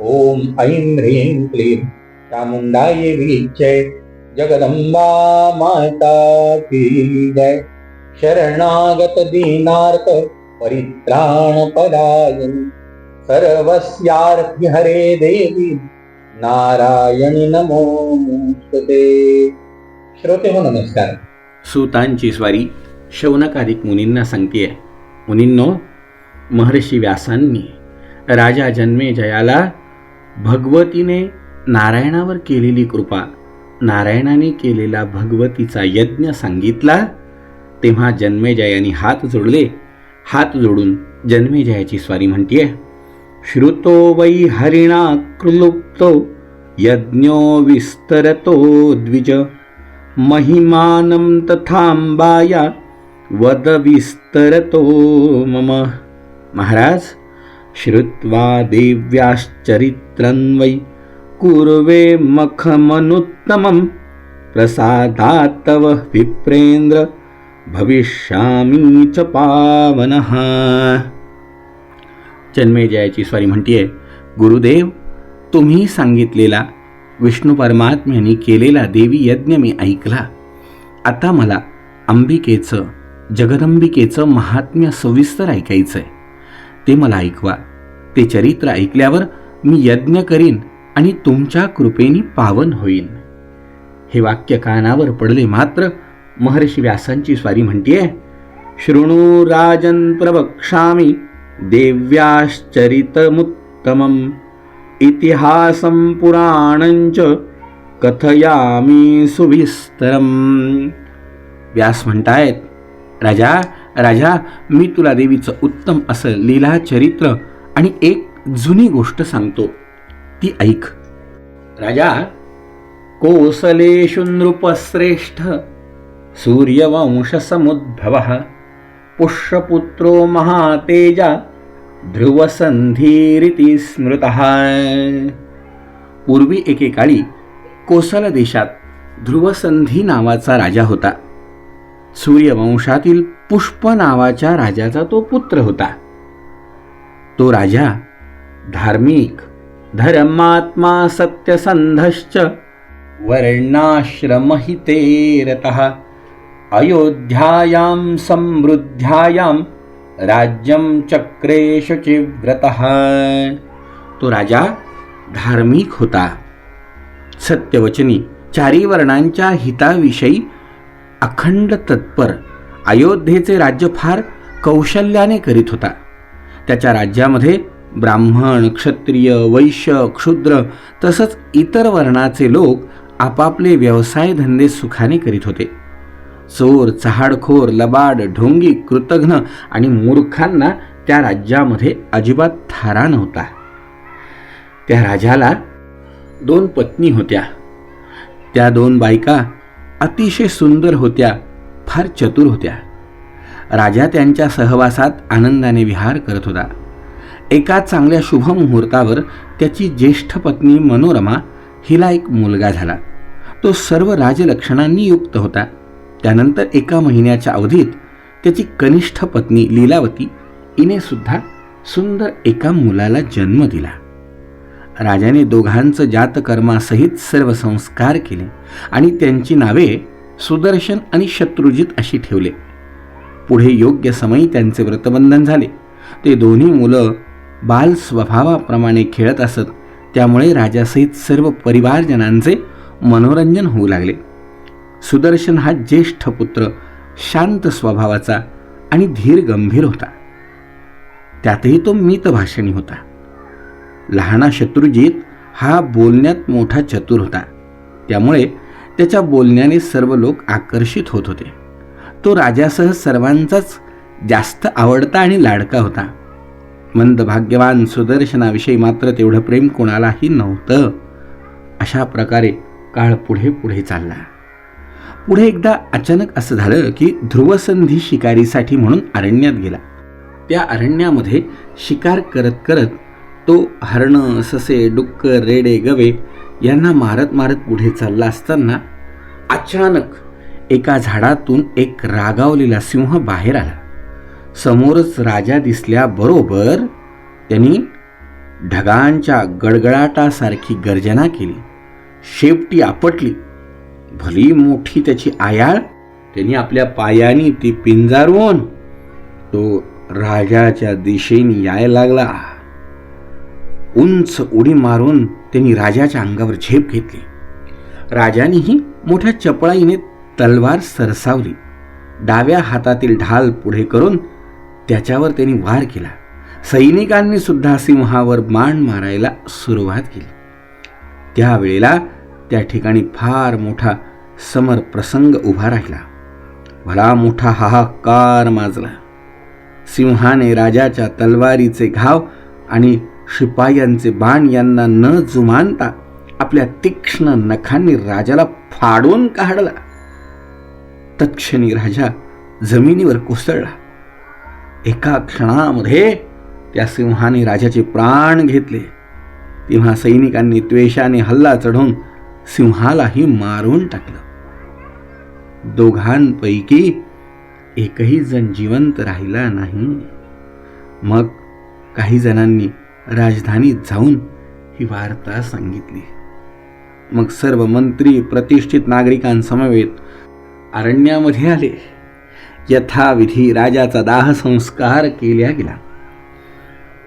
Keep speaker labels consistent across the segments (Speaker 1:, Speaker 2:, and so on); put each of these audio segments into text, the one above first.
Speaker 1: ॐ ऐं ह्रीं क्लीं चामुंडाय विच्चय जगदंबा माता की जय। शरणागत दीनार्थ परित्राण पदायन हरे देवी नारायणी नमोस्तुते श्रोते हो नमस्कार।
Speaker 2: सुतांची स्वारी शौनकादिक मुनींना सांगते मुनींनो महर्षी व्यासांनी राजा जन्मे जयाला भगवतीने नारायणावर केलेली कृपा नारायणाने केलेला भगवतीचा यज्ञ सांगितला तेव्हा जन्मेजयाने हात जोडले. हात जोडून जन्मेजयाची स्वारी म्हणतीये श्रुतो वै हरिणा कृलुप्तो यज्ञो विस्तरतो द्विज महिमानं तथांबाया वद विस्तरतो मम. महाराज श्रुत्वा देव्याश्चरित वै कुर्वे मखमनुत्तमं प्रसादात् तव विप्रेन्द्र भविष्यामी च पावनः। जन्मेजयाची स्वारी म्हणतीये गुरुदेव तुम्ही सांगितलेला विष्णू परमात्म्याने केलेला देवी यज्ञ मी ऐकला. आता मला अंबिकेचं जगदंबिकेचं महात्म्य सविस्तर ऐकायचं आहे ते मला ऐकवा. ते चरित्र ऐकल्यावर मी यज्ञ करीन आणि तुमच्या कृपेने पावन होईन. हे वाक्य कानावर पडले मात्र महर्षी व्यासांची स्वारी म्हणतीये शृणू राजन प्रवक्षामी देव्याश्चरितमुत्तमम् इतिहासं पुराणंच कथयामी सुविस्तरम. व्यास म्हणतायत राजा राजा मी तुला देवीचं उत्तम असं लीला चरित्र आणि एक जुनी गोष्ट सांगतो. ती ऐक. राजा कोसलेषु नृपश्रेष्ठ सूर्यवंशसमुद्भवः पुष्यपुत्रो महातेजा ध्रुवसंधीरिती स्मृतः। पूर्वी एकेकाळी कोसल देशात ध्रुवसंधी नावाचा राजा होता. सूर्यवंशातील पुष्प नावाच्या राजाचा तो पुत्र होता. तो राजा धार्मिक धर्मात्मा सत्यसंधश्च वर्णाश्रमहिते रतः अयोध्यायां समृद्ध्यायां राज्यं चक्रे चिव्रतः तो राजा धार्मिक होता। सत्यवचनी चारी वर्णांच्या हिताविषयी अखंड तत्पर अयोध्येचे राज्य फार कौशल्याने करीत होता. त्याच्या राज्यामध्ये ब्राह्मण क्षत्रिय वैश्य क्षुद्र तसंच इतर वर्णाचे लोक आपापले व्यवसाय धंदे सुखाने करीत होते. चोर चहाडखोर लबाड ढोंगी कृतघ्न आणि मूर्खांना त्या राज्यामध्ये अजिबात थारा नव्हता. त्या राजाला दोन पत्नी होत्या. त्या दोन बायका अतिशय सुंदर होत्या फार चतुर होत्या. राजा त्यांच्या सहवासात आनंदाने विहार करत होता. एका चांगल्या शुभ मुहूर्तावर त्याची ज्येष्ठ पत्नी मनोरमा हिला एक मुलगा झाला. तो सर्व राजलक्षणांनी युक्त होता. त्यानंतर एका महिन्याच्या अवधीत त्याची कनिष्ठ पत्नी लीलावती हिने सुद्धा सुंदर एका मुलाला जन्म दिला. राजाने दोघांचं जातकर्मासहित सर्व संस्कार केले आणि त्यांची नावे सुदर्शन आणि शत्रुजित अशी ठेवले. पुढे योग्य समयी त्यांचे व्रतबंधन झाले. ते दोन्ही मुलं बाल स्वभावाप्रमाणे खेळत असत. त्यामुळे राजासहित सर्व परिवारजनांचे मनोरंजन होऊ लागले. सुदर्शन हा ज्येष्ठ पुत्र शांत स्वभावाचा आणि धीर गंभीर होता. त्यातही तो मितभाषणी होता. लहाना शत्रुजीत हा बोलण्यात मोठा चतुर होता. त्यामुळे त्याच्या बोलण्याने सर्व लोक आकर्षित होत होते. तो राजासह सर्वांचाच जास्त आवडता आणि लाडका होता. मंद भाग्यवान सुदर्शनाविषयी मात्र तेवढं प्रेम कोणालाही नव्हतं. अशा प्रकारे काळ पुढे पुढे चालला. पुढे एकदा अचानक असं झालं की ध्रुवसंधी शिकारीसाठी म्हणून अरण्यात गेला. त्या अरण्यामध्ये शिकार करत करत तो हरणं ससे डुक्कर रेडे गवे यांना मारत मारत पुढे चालला असताना अचानक एका झाडातून एक रागावलेला सिंह बाहेर आला. समोरच राजा दिसल्याबरोबर त्यांनी ढगांच्या गडगडाटासारखी गर्जना केली. शेपटी आपटली. भली मोठी त्याची आयाळ. त्यांनी आपल्या पायानी ती पिंजारवून तो राजाच्या दिशेने यायला लागला. उंच उडी मारून त्यांनी राजाच्या अंगावर झेप घेतली. राजानेही मोठ्या चपळाईने तलवार सरसावली. डाव्या हातातील ढाल पुढे करून त्याच्यावर त्यांनी वार केला. सैनिकांनी सुद्धा सिंहावर बाण मारायला सुरुवात केली. त्यावेळेला त्या ठिकाणी फार मोठा समर प्रसंग उभा राहिला. भला मोठा हाहाकार माजला. सिंहाने राजाच्या तलवारीचे घाव आणि शिपायांचे बाण यांना न जुमानता आपल्या तीक्ष्ण नखांनी राजाला फाडून काढला. तत्क्षणी राजा जमिनीवर कोसळला. एका क्षणामध्ये त्या सिंहाने राजाचे प्राण घेतले. तेव्हा सैनिकांनी त्वेषाने हल्ला चढवून सिंहालाही मारून टाकलं. दोघांपैकी एकही जण जिवंत राहिला नाही. मग काही जणांनी राजधानीत जाऊन ही वार्ता सांगितली. मग सर्व मंत्री प्रतिष्ठित नागरिकांसमवेत अरण्यामध्ये आले. यथाविधी राजाचा दाह संस्कार केल्या गेला.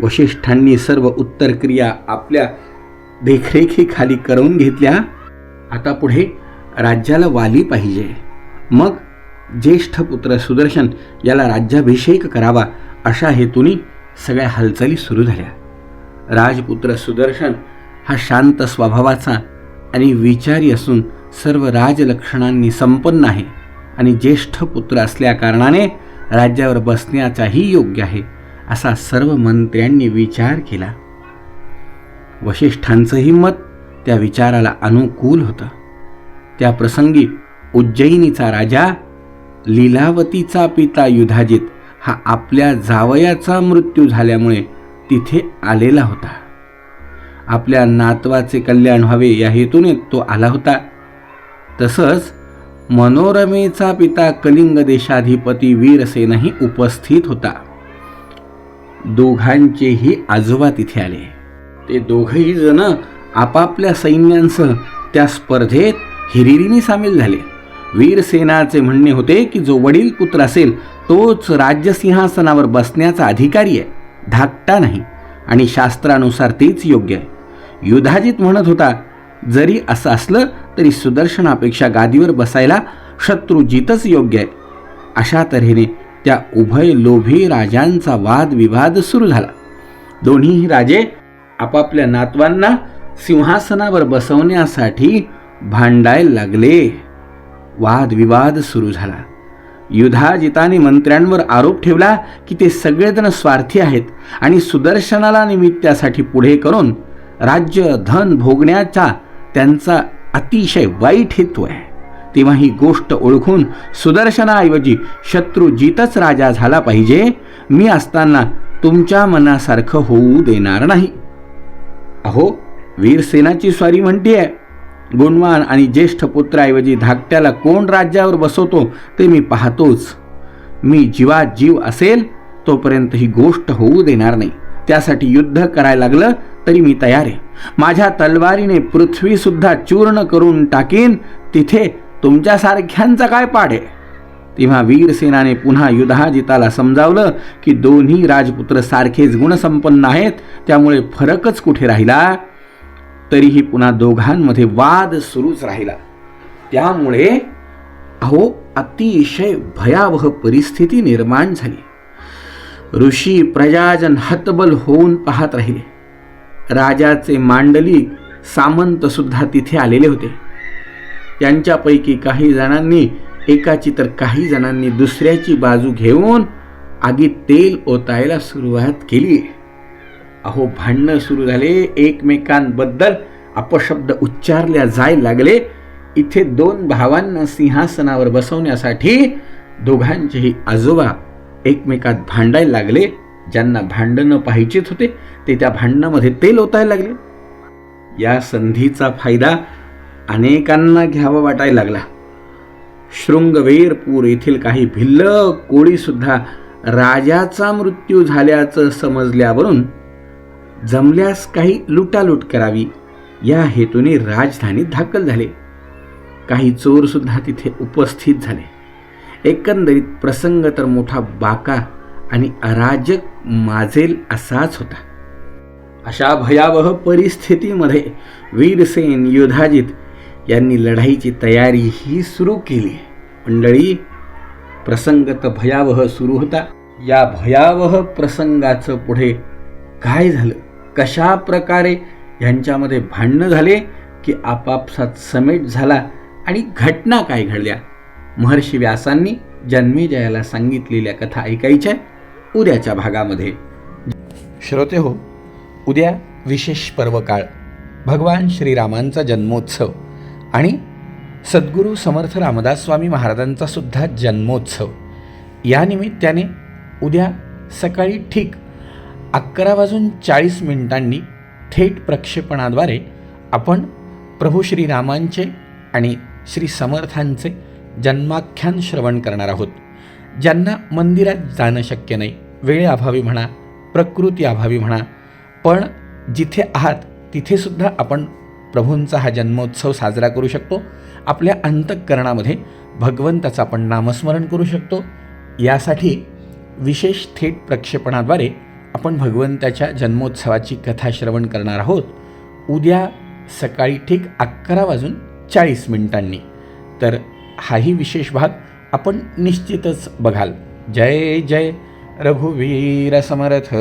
Speaker 2: वशिष्ठांनी सर्व उत्तर क्रिया आपल्या देखरेखीखाली करून घेतल्या. आता पुढे राज्याला वाली पाहिजे. मग ज्येष्ठ पुत्र सुदर्शन याला राज्याभिषेक करावा अशा हेतूने सगळ्या हालचाली सुरू झाल्या. राजपुत्र सुदर्शन हा शांत स्वभावाचा आणि विचारी असून सर्व राजलक्षणांनी संपन्न आहे. आणि ज्येष्ठ पुत्र असल्याकारणाने राज्यावर बसण्याचाही योग्य आहे असा सर्व मंत्र्यांनी विचार केला. वशिष्ठांचंही मत त्या विचाराला अनुकूल होतं. त्या प्रसंगी उज्जैनीचा राजा लीलावतीचा पिता युधाजित हा आपल्या जावयाचा मृत्यू झाल्यामुळे तिथे आलेला होता. आपल्या नातवाचे कल्याण व्हावे या हेतूने तो आला होता. तसंच मनोरमेचा पिता कलिंग देशाधिपती वीरसेनही उपस्थित होता. दोघांचेही आजोबा तिथे आले. ते दोघही जण आपापल्या सैन्यांसह त्या स्पर्धेत हिरिरीने सामील झाले. वीरसेनाचे म्हणणे होते की जो वडील पुत्र असेल तोच राज्यसिंहासनावर बसण्याचा अधिकारी आहे धाकटा नाही आणि शास्त्रानुसार तेच योग्य आहे. युधाजित म्हणत होता जरी असं असलं तरी सुदर्शनापेक्षा गादीवर बसायला शत्रुजितच योग्य आहे अशा तऱ्हेने त्या उभय लोभी राजांचा वादविवाद सुरू झाला. दोन्हीही राजे आपापल्या नातवांना सिंहासनावर बसवण्यासाठी भांडायला लागले. वादविवाद सुरू झाला. युधाजिताने मंत्र्यांवर आरोप ठेवला की ते सगळेजण स्वार्थी आहेत आणि सुदर्शनाला निमित्तासाठी पुढे करून राज्य धन भोगण्याचा त्यांचा अतिशय वाईट हेतू आहे. तेव्हा ही गोष्ट ओळखून सुदर्शनाऐवजी शत्रुजितच राजा झाला पाहिजे मी असताना तुमच्या मनासारखं होऊ देणार नाही. अहो वीरसेनाची स्वारी म्हणतीये गुणवान आणि ज्येष्ठ पुत्राऐवजी धाकट्याला कोण राज्यावर बसवतो ते मी पाहतोच. मी जीवात जीव असेल तोपर्यंत ही गोष्ट होऊ देणार नाही. त्यासाठी युद्ध करायला लागलं तरी मी तयार आहे. माझ्या तलवारीने पृथ्वीसुद्धा चूर्ण करून टाकीन तिथे तुमच्यासारख्यांचा काय पाड आहे? तेव्हा वीरसेनाने पुन्हा युधाजिताला समजावलं की दोन्ही राजपुत्र सारखेच गुणसंपन्न आहेत त्यामुळे फरकच कुठे राहिला? तरीही पुन्हा दोघांमध्ये वाद सुरूच राहिला. त्यामुळे अहो अतिशय भयावह परिस्थिती निर्माण झाली. ऋषी प्रजाजन हतबल होऊन पाहत राहिले. राजाचे मांडलिक सामंतसुद्धा तिथे आलेले होते. त्यांच्यापैकी काही जणांनी एकाची तर काही जणांनी दुसऱ्याची बाजू घेऊन आगीत तेल ओतायला सुरुवात केली. अहो भांडणं सुरू झाले. एकमेकांबद्दल अपशब्द उच्चारल्या जाय लागले. इथे दोन भावांना सिंहासनावर बसवण्यासाठी दोघांचेही आजोबा एकमेकात भांडायला लागले. ज्यांना भांडणं पाहिजेत होते ते त्या भांडणामध्ये तेल ओतायला लागले. या संधीचा फायदा अनेकांना घ्यावा वाटायला लागला. शृंगवेरपूर येथील काही भिल्ल कोळीसुद्धा राजाचा मृत्यू झाल्याचं समजल्यावरून जमल्यास काही लुटालूट करावी या हेतूने राजधानीत दाखल झाले. काही चोरसुद्धा तिथे उपस्थित झाले. एकंदरीत प्रसंग तर मोठा बाका आणि अराजक माजेल असाच होता. अशा भयावह परिस्थितीमध्ये वीरसेन युधाजित यांनी लढाईची तयारी ही सुरू केली. मंडळी प्रसंग तर भयावह सुरू होता. या भयावह प्रसंगाचं पुढे काय झालं? कशा प्रकारे यांच्यामध्ये भांडणं झाले की आपापसात समेट झाला आणि घटना काय घडल्या? महर्षी व्यासांनी जन्मेजयाला सांगितलेल्या कथा ऐकायच्या? उद्याच्या भागामध्ये. श्रोते हो उद्या विशेष पर्वकाळ. भगवान श्रीरामांचा जन्मोत्सव आणि सद्गुरू समर्थ रामदास स्वामी महाराजांचा सुद्धा जन्मोत्सव. या निमित्ताने उद्या सकाळी ठीक अकरा वाजून चाळीस मिनिटांनी थेट प्रक्षेपणाद्वारे आपण प्रभू श्रीरामांचे आणि श्री समर्थांचे जन्माख्यान श्रवण करणार आहोत. ज्यांना मंदिरात जाणं शक्य नाही वेळेअभावी म्हणा प्रकृती अभावी म्हणा पण जिथे आहात तिथेसुद्धा आपण प्रभूंचा हा जन्मोत्सव साजरा करू शकतो. आपल्या अंतःकरणामध्ये भगवंताचं आपण नामस्मरण करू शकतो. यासाठी विशेष थेट प्रक्षेपणाद्वारे आपण भगवंताच्या जन्मोत्सवाची कथा श्रवण करणार आहोत. उद्या सकाळी ठीक अकरा वाजून चाळीस मिनिटांनी. तर हाही विशेष भाग आपण निश्चितच बघाल. जय जय. रघुवीर समर्थ.